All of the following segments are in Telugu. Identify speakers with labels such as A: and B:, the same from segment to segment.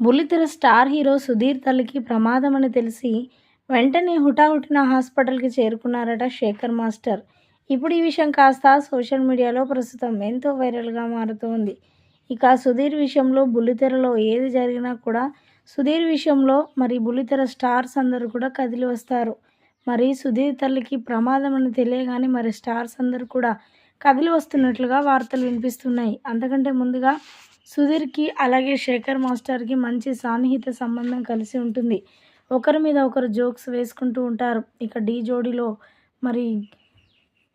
A: బుల్లితెర స్టార్ హీరో సుధీర్ తల్లికి ప్రమాదం అని తెలిసి వెంటనే హుటాహుటిన హాస్పిటల్కి చేరుకున్నారట శేఖర్ మాస్టర్. ఇప్పుడు ఈ విషయం కాస్త సోషల్ మీడియాలో ప్రస్తుతం ఎంతో వైరల్గా మారుతోంది. ఇక సుధీర్ విషయంలో బుల్లితెరలో ఏది జరిగినా కూడా సుధీర్ విషయంలో మరి బుల్లితెర స్టార్స్ అందరూ కూడా కదిలి వస్తారు. మరి సుధీర్ తల్లికి ప్రమాదం అని తెలియగానే మరి స్టార్స్ అందరూ కూడా కదిలి వస్తున్నట్లుగా వార్తలు వినిపిస్తున్నాయి. అంతకంటే ముందుగా సుధీర్కి అలాగే శేఖర్ మాస్టర్కి మంచి సాన్నిహిత సంబంధం కలిసి ఉంటుంది. ఒకరి మీద ఒకరు జోక్స్ వేసుకుంటూ ఉంటారు. ఇక డీ జోడీలో మరి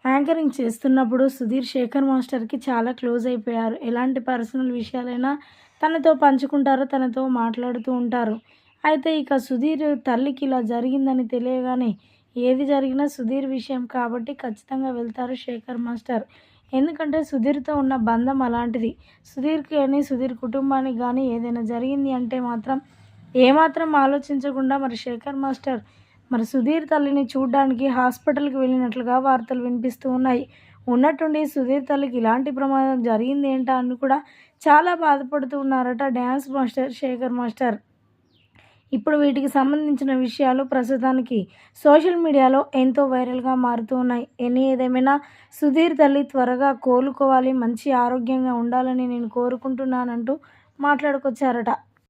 A: యాంకరింగ్ చేస్తున్నప్పుడు సుధీర్ శేఖర్ మాస్టర్కి చాలా క్లోజ్ అయిపోయారు. ఎలాంటి పర్సనల్ విషయాలైనా తనతో పంచుకుంటారు తనతో మాట్లాడుతూ ఉంటారు. అయితే ఇక సుధీర్ తల్లికి ఇలా జరిగిందని తెలియగానే ఏది జరిగినా సుధీర్ విషయం కాబట్టి ఖచ్చితంగా వెళ్తారు శేఖర్ మాస్టర్. ఎందుకంటే సుధీర్తో ఉన్న బంధం అలాంటిది. సుధీర్కి కానీ సుధీర్ కుటుంబానికి కానీ ఏదైనా జరిగింది అంటే మాత్రం ఏమాత్రం ఆలోచించకుండా మరి శేఖర్ మాస్టర్ మరి సుధీర్ తల్లిని చూడడానికి హాస్పిటల్కి వెళ్ళినట్లుగా వార్తలు వినిపిస్తూ ఉన్నాయి. ఉన్నట్టుండి సుధీర్ తల్లికి ఇలాంటి ప్రమాదం జరిగింది ఏంటా అని కూడా చాలా బాధపడుతూ ఉన్నారట డ్యాన్స్ మాస్టర్ శేఖర్ మాస్టర్. ఇప్పుడు వీటికి సంబంధించిన విషయాలు ప్రస్తుతానికి సోషల్ మీడియాలో ఎంతో వైరల్గా మారుతూ ఉన్నాయి. ఎన్ని ఏదేమైనా సుధీర్ తల్లి త్వరగా కోలుకోవాలి మంచి ఆరోగ్యంగా ఉండాలని నేను కోరుకుంటున్నానంటూ మాట్లాడుకొచ్చారట.